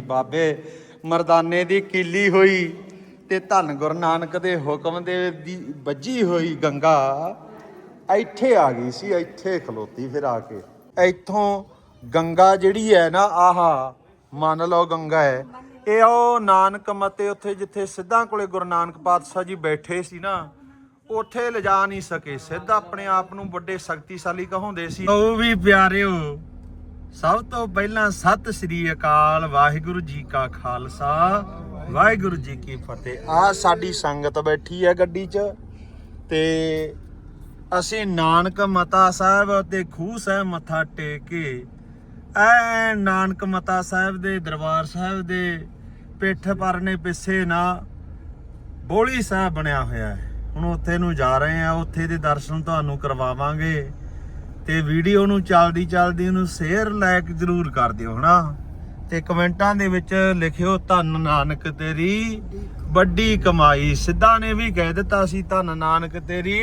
ਬਾਬੇ, ਮਰਦਾਨੇ ਦੀ ਕੀਲੀ ਹੋਈ ਤੇ ਧੰਨ ਗੁਰੂ ਨਾਨਕ ਦੇ ਹੁਕਮ ਦੇ ਦੀ ਵੱਜੀ ਹੋਈ ਗੰਗਾ, ਇੱਥੇ ਆ ਗਈ ਸੀ, ਇੱਥੇ ਖਲੋਤੀ ਫਿਰ ਆ ਕੇ। ਇੱਥੋਂ ਗੰਗਾ ਜਿਹੜੀ ਹੈ ਨਾ, ਆਹਾ, ਮੰਨ ਲਓ ਗੰਗਾ ਹੈ। ਇਹ ਉਹ ਨਾਨਕ ਮਤੇ ਉੱਥੇ ਜਿੱਥੇ ਸਿੱਧਾਂ ਕੋਲੇ ਗੁਰੂ ਨਾਨਕ ਪਾਤਸ਼ਾਹ ਜੀ ਬੈਠੇ ਸੀ ਨਾ, ਉੱਥੇ ਲਿਜਾ ਨਹੀਂ ਸਕੇ। ਸਿੱਧ ਆਪਣੇ ਆਪ ਨੂੰ ਵੱਡੇ ਸ਼ਕਤੀਸ਼ਾਲੀ ਕਹਾਉਂਦੇ ਸੀ। ਉਹ ਵੀ ਪਿਆਰਿਓ ਸਭ ਤੋਂ ਪਹਿਲਾਂ ਸਤਿ ਸ੍ਰੀ ਅਕਾਲ, ਵਾਹਿਗੁਰੂ ਜੀ ਕਾ ਖਾਲਸਾ, ਵਾਹਿਗੁਰੂ ਜੀ ਕੀ ਫਤਿਹ। ਆ ਸਾਡੀ ਸੰਗਤ ਬੈਠੀ ਹੈ ਗੱਡੀ 'ਚ ਤੇ ਅਸੀਂ ਨਾਨਕ ਮਤਾ ਸਾਹਿਬ ਤੇ ਖੂਹ ਸਾਹਿਬ ਮੱਥਾ ਟੇਕ ਕੇ ਐ ਨਾਨਕ ਮਤਾ ਸਾਹਿਬ ਦੇ ਦਰਬਾਰ ਸਾਹਿਬ ਦੇ ਪਿੱਠ ਪਰਨੇ ਪਿੱਛੇ ਨਾ ਬੋਲੀ ਸਾਹਿਬ ਬਣਿਆ ਹੋਇਆ ਹੈ। ਹੁਣ ਉੱਥੇ ਨੂੰ ਜਾ ਰਹੇ ਆ ਉੱਥੇ ਦੇ ਦਰਸ਼ਨ ਤੁਹਾਨੂੰ ਕਰਵਾਵਾਂਗੇ। ਤੇ ਵੀਡੀਓ ਨੂੰ ਚੱਲਦੀ ਚੱਲਦੀ ਨੂੰ ਸ਼ੇਅਰ ਲਾਇਕ ਜਰੂਰ ਕਰ ਦਿਓ, ਹਨਾ? ਤੇ ਕਮੈਂਟਾਂ ਦੇ ਵਿੱਚ ਲਿਖਿਓ, ਧੰਨ ਨਾਨਕ ਤੇਰੀ ਵੱਡੀ ਕਮਾਈ। ਸਿੱਧਾ ਨੇ ਵੀ ਕਹਿ ਦਿੱਤਾ ਸੀ, ਧੰਨ ਨਾਨਕ ਤੇਰੀ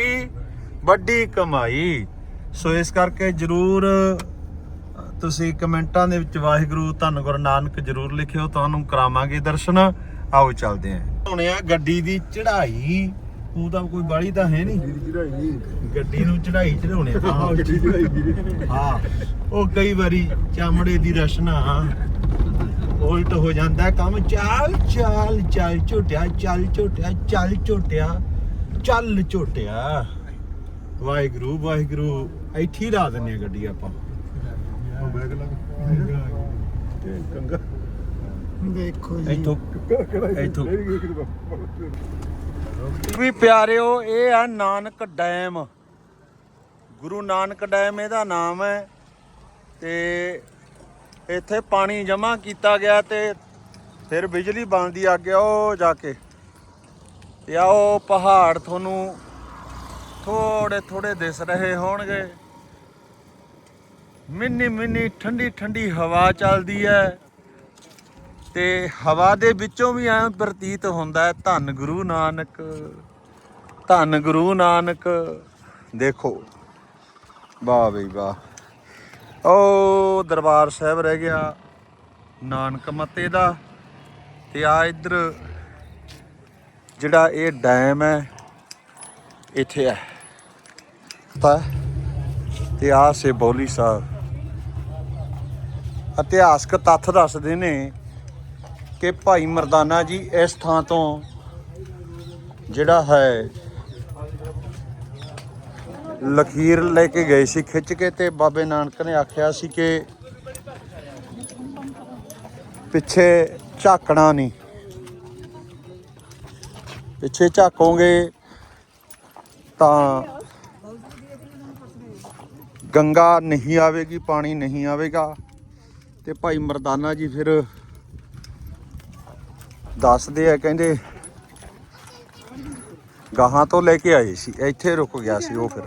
ਵੱਡੀ ਕਮਾਈ। ਸੋ ਇਸ ਕਰਕੇ ਜਰੂਰ, ਤੁਸੀਂ ਕਮੈਂਟਾਂ ਦੇ ਵਿੱਚ ਵਾਹਿਗੁਰੂ, ਧੰਨ ਗੁਰੂ ਨਾਨਕ ਜਰੂਰ ਲਿਖਿਓ, ਤੁਹਾਨੂੰ ਕਰਾਵਾਂਗੇ ਦਰਸ਼ਨ। ਆਓ ਚੱਲਦੇ ਆਂ ਹੁਣੇ ਆ ਗੱਡੀ ਦੀ ਚੜ੍ਹਾਈ ਤੂੰ ਤਾਂ ਕੋਈ ਬਾੜੀ ਤਾਂ ਹੈ ਨਹੀਂ। ਗੱਡੀ ਨੂੰ ਚੜ੍ਹਾਈ ਚੜਾਉਣੇ ਹਾਂ ਹਾਂ। ਉਹ ਕਈ ਵਾਰੀ ਚਮੜੇ ਦੀ ਰਸ਼ਨਾ ਉਲਟ ਹੋ ਜਾਂਦਾ ਕੰਮ। ਚੱਲ ਚੱਲ ਚੱਲ ਝੋਟਿਆ ਚੱਲ ਝੋਟਿਆ ਚੱਲ ਝੋਟਿਆ ਚੱਲ ਝੋਟਿਆ। ਵਾਹਿਗੁਰੂ ਵਾਹਿਗੁਰੂ। ਇੱਥੇ ਹੀ ਲਾ ਦਿੰਨੇ ਆ ਗੱਡੀ ਆਪਾਂ। ਦੇਖੋ ਜੀ। ਇੱਥੋਂ ਇੱਥੋਂ? ਵੀ ਪਿਆਰਿਓ, ਇਹ ਆ ਨਾਨਕ ਡੈਮ। ਗੁਰੂ ਨਾਨਕ ਡੈਮ ਇਹਦਾ ਨਾਮ ਹੈ ਤੇ ਇੱਥੇ ਪਾਣੀ ਜਮ੍ਹਾਂ ਕੀਤਾ ਗਿਆ ਤੇ ਫਿਰ ਬਿਜਲੀ ਬਣਦੀ ਆ ਗਿਆ ਉਹ ਜਾ ਕੇ। ਤੇ ਆ ਉਹ ਪਹਾੜ ਤੁਹਾਨੂੰ ਥੋੜੇ ਥੋੜੇ ਦਿਸ ਰਹੇ ਹੋਣਗੇ। ਮਿੰਨੀ ਮਿੰਨੀ ਠੰਡੀ ਠੰਡੀ ਹਵਾ ਚੱਲਦੀ ਹੈ। ਤੇ ਹਵਾ ਦੇ ਵਿੱਚੋਂ ਵੀ ਐਂ ਪ੍ਰਤੀਤ ਹੁੰਦਾ ਧੰਨ ਗੁਰੂ ਨਾਨਕ, ਧੰਨ ਗੁਰੂ ਨਾਨਕ। ਦੇਖੋ, ਵਾਹ ਬਈ ਵਾਹ। ਉਹ ਦਰਬਾਰ ਸਾਹਿਬ ਰਹਿ ਗਿਆ ਨਾਨਕ ਮਤੇ ਦਾ, ਤੇ ਆ ਇੱਧਰ ਜਿਹੜਾ ਇਹ ਡੈਮ ਹੈ, ਇੱਥੇ ਹੈ। ਤਾਂ ਤੇ ਆ ਸੇ ਬੌਲੀ ਸਾਹਿਬ। ਇਤਿਹਾਸਕ ਤੱਥ ਦੱਸਦੇ ਨੇ ਕਿ ਭਾਈ ਮਰਦਾਨਾ ਜੀ, ਇਸ ਥਾਂ ਤੋਂ ਜਿਹੜਾ ਹੈ ਲਖੀਰ ਲੈ ਕੇ ਗਏ ਸੀ ਖਿੱਚ ਕੇ ਤੇ ਬਾਬੇ ਨਾਨਕ ਨੇ ਆਖਿਆ ਸੀ ਕਿ ਪਿੱਛੇ ਝਾਕਣਾ ਨਹੀਂ। ਪਿੱਛੇ ਝਾਕੋਗੇ ਤਾਂ ਗੰਗਾ ਨਹੀਂ ਆਵੇਗੀ, ਪਾਣੀ ਨਹੀਂ ਆਵੇਗਾ। ਤੇ ਭਾਈ ਮਰਦਾਨਾ ਜੀ ਫਿਰ ਦੱਸਦੇ ਆ, ਕਹਿੰਦੇ ਗਾਹਾਂ ਤੋਂ ਲੈ ਕੇ ਆਏ ਸੀ, ਇੱਥੇ ਰੁਕ ਗਿਆ ਸੀ ਉਹ ਫਿਰ।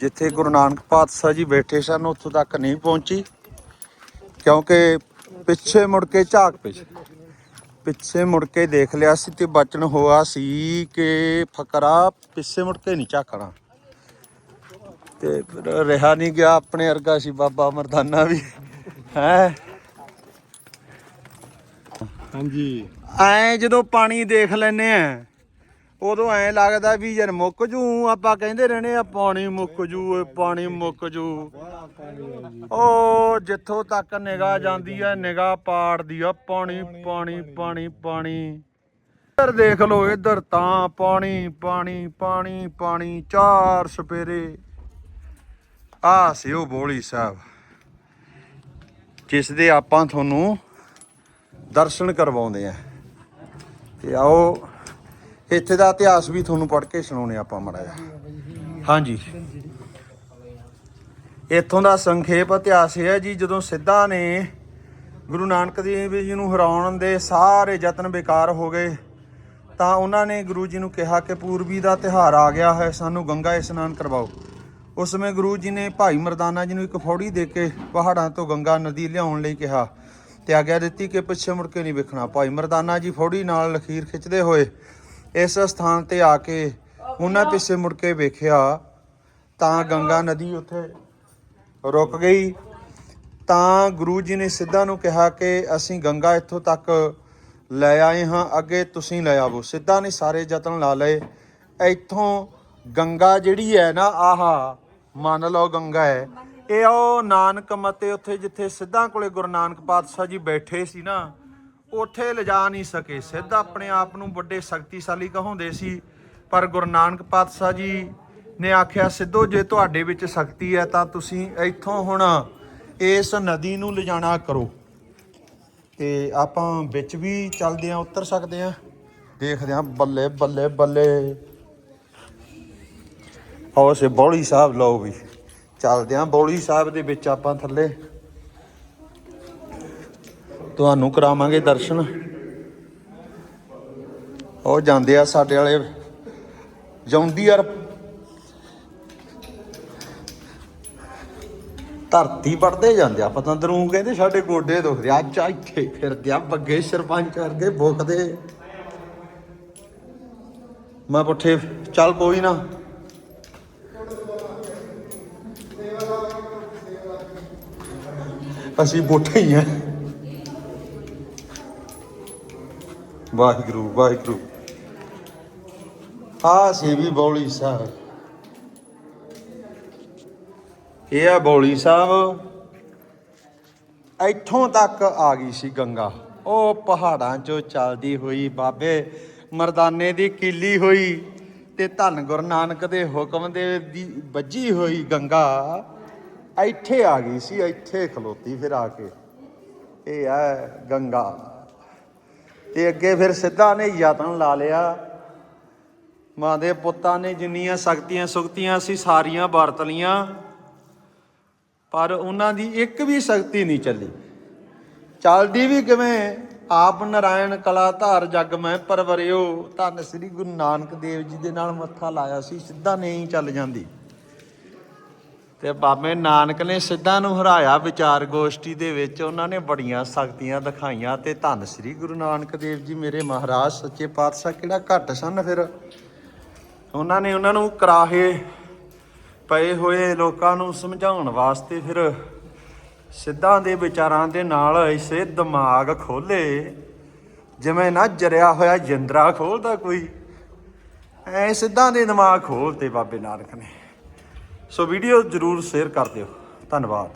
ਜਿੱਥੇ ਗੁਰੂ ਨਾਨਕ ਪਾਤਸ਼ਾਹ ਜੀ ਬੈਠੇ ਸਨ, ਉੱਥੋਂ ਤੱਕ ਨਹੀਂ ਪਹੁੰਚੀ, ਕਿਉਂਕਿ ਪਿੱਛੇ ਮੁੜ ਕੇ ਝਾਕ ਪਿੱਛੇ ਪਿੱਛੇ ਮੁੜ ਕੇ ਦੇਖ ਲਿਆ ਸੀ ਤੇ ਬਚਨ ਹੋਆ ਸੀ ਕਿ ਫਕਰਾ ਪਿੱਛੇ ਮੁੜ ਕੇ ਨਹੀਂ ਝਾਕਣਾ। ਤੇ ਫਿਰ ਰਿਹਾ ਨਹੀਂ ਗਿਆ, ਆਪਣੇ ਵਰਗਾ ਸੀ ਬਾਬਾ ਮਰਦਾਨਾ ਵੀ, ਹੈ? ਹਾਂਜੀ। ਐ ਜਦੋਂ ਪਾਣੀ ਦੇਖ ਲੈਨੇ ਆ, ਉਦੋਂ ਐ ਲੱਗਦਾ ਵੀ ਯਾਰ ਮੁੱਕ ਜੂ, ਆਪਾਂ ਕਹਿੰਦੇ ਰਹਿਣੇ ਆ ਪਾਣੀ ਮੁੱਕ ਜੂ ਏ ਪਾਣੀ ਮੁੱਕ ਜੂ। ਉਹ ਜਿੱਥੋਂ ਤੱਕ ਨਿਗਾਹ ਜਾਂਦੀ ਆ, ਨਿਗਾਹ ਪਾੜਦੀ ਆ, ਪਾਣੀ ਪਾਣੀ ਪਾਣੀ ਪਾਣੀ। ਇੱਧਰ ਦੇਖ ਲਓ, ਇੱਧਰ ਤਾਂ ਪਾਣੀ ਪਾਣੀ ਪਾਣੀ ਪਾਣੀ, ਚਾਰ ਸਪੇਰੇ। ਆ ਸਿਓ ਬੋਲੀ ਸਾਹਿਬ, ਜਿਸ ਦੇ ਆਪਾਂ ਤੁਹਾਨੂੰ ਦਰਸ਼ਨ ਕਰਵਾਉਂਦੇ ਆ। ਤੇ ਆਓ, ਇੱਥੇ ਦਾ ਇਤਿਹਾਸ ਵੀ ਤੁਹਾਨੂੰ ਪੜ੍ਹ ਕੇ ਸੁਣਾਉਣੇ ਆਪਾਂ ਮੜਾ ਜਾ ਹਾਂਜੀ। ਇੱਥੋਂ ਦਾ ਸੰਖੇਪ ਇਤਿਹਾਸ ਇਹ ਹੈ ਜੀ, ਜਦੋਂ ਸਿੱਧਾ ਨੇ ਗੁਰੂ ਨਾਨਕ ਦੇਵ ਜੀ ਨੂੰ ਹਰਾਉਣ ਦੇ ਸਾਰੇ ਯਤਨ ਬੇਕਾਰ ਹੋ ਗਏ, ਤਾਂ ਉਹਨਾਂ ਨੇ ਗੁਰੂ ਜੀ ਨੂੰ ਕਿਹਾ ਕਿ ਪੂਰਬੀ ਦਾ ਤਿਹਾਰ ਆ ਗਿਆ ਹੈ, ਸਾਨੂੰ ਗੰਗਾ ਇਸ਼ਨਾਨ ਕਰਵਾਓ। ਉਸ ਸਮੇਂ ਗੁਰੂ ਜੀ ਨੇ ਭਾਈ ਮਰਦਾਨਾ ਜੀ ਨੂੰ ਇੱਕ ਫੌੜੀ ਦੇ ਕੇ ਪਹਾੜਾਂ ਤੋਂ ਗੰਗਾ ਨਦੀ ਲਿਆਉਣ ਲਈ ਕਿਹਾ। ਤੇ ਆਗਿਆ ਦਿੱਤੀ ਕਿ ਪਿੱਛੇ ਮੁੜ ਕੇ ਨਹੀਂ ਵੇਖਣਾ। ਭਾਈ ਮਰਦਾਨਾ ਜੀ ਫੌੜੀ ਨਾਲ ਲਖੀਰ ਖਿੱਚਦੇ ਹੋਏ ਇਸ ਸਥਾਨ ਤੇ ਆ ਕੇ ਉਹਨਾਂ ਪਿੱਛੇ ਮੁੜ ਕੇ ਵੇਖਿਆ ਤਾਂ ਗੰਗਾ ਨਦੀ ਉੱਥੇ ਰੁਕ ਗਈ। ਤਾਂ ਗੁਰੂ ਜੀ ਨੇ ਸਿੱਧਾ ਨੂੰ ਕਿਹਾ ਕਿ ਅਸੀਂ ਗੰਗਾ ਇੱਥੋਂ ਤੱਕ ਲੈ ਆਏ ਹਾਂ, ਅੱਗੇ ਤੁਸੀਂ ਲੈ ਆਵੋ। ਸਿੱਧਾ ਨੇ ਸਾਰੇ ਯਤਨ ਲਾ ਲਏ। ਇੱਥੋਂ ਗੰਗਾ ਜਿਹੜੀ ਹੈ ਨਾ, ਆਹਾ, ਮੰਨ ਲਓ ਗੰਗਾ ਹੈ। ਇਹ ਉਹ ਨਾਨਕ ਮਤੇ ਉੱਥੇ ਜਿੱਥੇ ਸਿੱਧਾਂ ਕੋਲੇ ਗੁਰੂ ਨਾਨਕ ਪਾਤਸ਼ਾਹ ਜੀ ਬੈਠੇ ਸੀ ਨਾ, ਉੱਥੇ ਲਿਜਾ ਨਹੀਂ ਸਕੇ। ਸਿੱਧ ਆਪਣੇ ਆਪ ਨੂੰ ਵੱਡੇ ਸ਼ਕਤੀਸ਼ਾਲੀ ਕਹਾਉਂਦੇ ਸੀ, ਪਰ ਗੁਰੂ ਨਾਨਕ ਪਾਤਸ਼ਾਹ ਜੀ ਨੇ ਆਖਿਆ, ਸਿੱਧੋ ਜੇ ਤੁਹਾਡੇ ਵਿੱਚ ਸ਼ਕਤੀ ਹੈ ਤਾਂ ਤੁਸੀਂ ਇੱਥੋਂ ਹੁਣ ਇਸ ਨਦੀ ਨੂੰ ਲਿਜਾਣਾ ਕਰੋ। ਤੇ ਆਪਾਂ ਵਿੱਚ ਵੀ ਚੱਲਦੇ ਆਂ ਉਤਰ ਸਕਦੇ ਆਂ ਦੇਖਦੇ ਆਂ ਬੱਲੇ ਬੱਲੇ ਬੱਲੇ। ਆਓ ਸੇ ਬੌਲੀ ਸਾਹਿਬ, ਲਓ ਵੀ। ਚੱਲਦੇ ਆਂ। ਬੌਲੀ ਸਾਹਿਬ ਦੇ ਵਿੱਚ ਆਪਾਂ ਥੱਲੇ। ਤੁਹਾਨੂੰ ਕਰਾਵਾਂਗੇ ਦਰਸ਼ਨ। ਉਹ ਜਾਂਦੇ ਆ ਸਾਡੇ ਵਾਲੇ ਯਾਰ ਧਰਤੀ ਪੜਦੇ ਜਾਂਦੇ ਆ। ਪਤੰਦਰੂ ਕਹਿੰਦੇ ਸਾਡੇ ਗੋਡੇ ਦੁਖਦੇ ਆ। ਚਾ ਇੱਥੇ ਫਿਰਦੇ ਆ, ਬੱਗੇ ਸਰਪੰਚ ਕਰਕੇ ਬੁੱਕਦੇ ਮੈਂ ਪੁੱਠੇ, ਚੱਲ ਕੋਈ ਨਾ। ਅਸੀਂ ਬੋਠੇ ਹੀ ਆ। ਵਾਹਿਗੁਰੂ ਵਾਹਿਗੁਰੂ। ਆ ਸੀ ਬੌਲੀ ਸਾਹਿਬ। ਇਹ ਆ ਬੌਲੀ ਸਾਹਿਬ। ਇੱਥੋਂ ਤੱਕ ਆ ਗਈ ਸੀ ਗੰਗਾ। ਉਹ ਪਹਾੜਾਂ 'ਚੋਂ ਚੱਲਦੀ ਹੋਈ ਬਾਬੇ ਮਰਦਾਨੇ ਦੀ ਕੀਲੀ ਹੋਈ ਤੇ ਧੰਨ ਗੁਰੂ ਨਾਨਕ ਦੇ ਹੁਕਮ ਦੇ ਦੀ ਵੱਜੀ ਹੋਈ ਗੰਗਾ। ਇੱਥੇ ਆ ਗਈ ਸੀ, ਇੱਥੇ ਖਲੋਤੀ ਫਿਰ ਆ ਕੇ। ਇਹ ਹੈ ਗੰਗਾ। ਤੇ ਅੱਗੇ ਫਿਰ ਸਿੱਧਾ ਨੇ ਯਤਨ ਲਾ ਲਿਆ। ਮਾਂ ਦੇ ਪੁੱਤਾਂ ਨੇ ਜਿੰਨੀਆਂ ਸ਼ਕਤੀਆਂ ਸੁਕਤੀਆਂ ਸੀ, ਸਾਰੀਆਂ ਵਰਤ ਲੀਆਂ ਪਰ ਉਹਨਾਂ ਦੀ ਇੱਕ ਵੀ ਸ਼ਕਤੀ ਨਹੀਂ ਚੱਲੀ। ਚੱਲਦੀ ਵੀ ਕਿਵੇਂ? ਆਪ ਨਰਾਇਣ ਕਲਾ ਧਾਰ ਜਗ ਮੈਂ ਪਰਵਰਿਓ। ਧੰਨ ਸ੍ਰੀ ਗੁਰੂ ਨਾਨਕ ਦੇਵ ਜੀ ਦੇ ਨਾਲ ਮੱਥਾ ਲਾਇਆ ਸੀ, ਸਿੱਧਾ ਨਹੀਂ ਚੱਲ ਜਾਂਦੀ। ਤੇ ਬਾਬੇ ਨਾਨਕ ਨੇ ਸਿੱਧਾ ਨੂੰ ਹਰਾਇਆ ਵਿਚਾਰ ਗੋਸ਼ਟੀ ਦੇ ਵਿੱਚ। ਉਹਨਾਂ ਨੇ ਬੜੀਆਂ ਸ਼ਕਤੀਆਂ ਦਿਖਾਈਆਂ ਤੇ ਧੰਨ ਸ੍ਰੀ ਗੁਰੂ ਨਾਨਕ ਦੇਵ ਜੀ ਮੇਰੇ ਮਹਾਰਾਜ, ਸੱਚੇ ਪਾਤਸ਼ਾਹ, ਕਿਹੜਾ ਘੱਟ ਸਨ ਫਿਰ। ਉਹਨਾਂ ਨੇ ਉਹਨਾਂ ਨੂੰ ਕਰਾਹੇ ਪਏ ਹੋਏ ਲੋਕਾਂ ਨੂੰ ਸਮਝਾਉਣ ਵਾਸਤੇ ਫਿਰ ਸਿੱਧਾਂ ਦੇ ਵਿਚਾਰਾਂ ਦੇ ਨਾਲ ਇਸੇ ਦਿਮਾਗ ਖੋਲੇ ਜਿਵੇਂ ਨਾ ਜਰਿਆ ਹੋਇਆ ਜਿੰਦਰਾ ਖੋਲਦਾ ਕੋਈ, ਐ ਸਿੱਧਾਂ ਦੇ ਦਿਮਾਗ ਖੋਲਤੇ ਬਾਬੇ ਨਾਨਕ ਨੇ। ਸੋ ਵੀਡੀਓ ਜਰੂਰ ਸ਼ੇਅਰ ਕਰ ਦਿਓ। ਧੰਨਵਾਦ।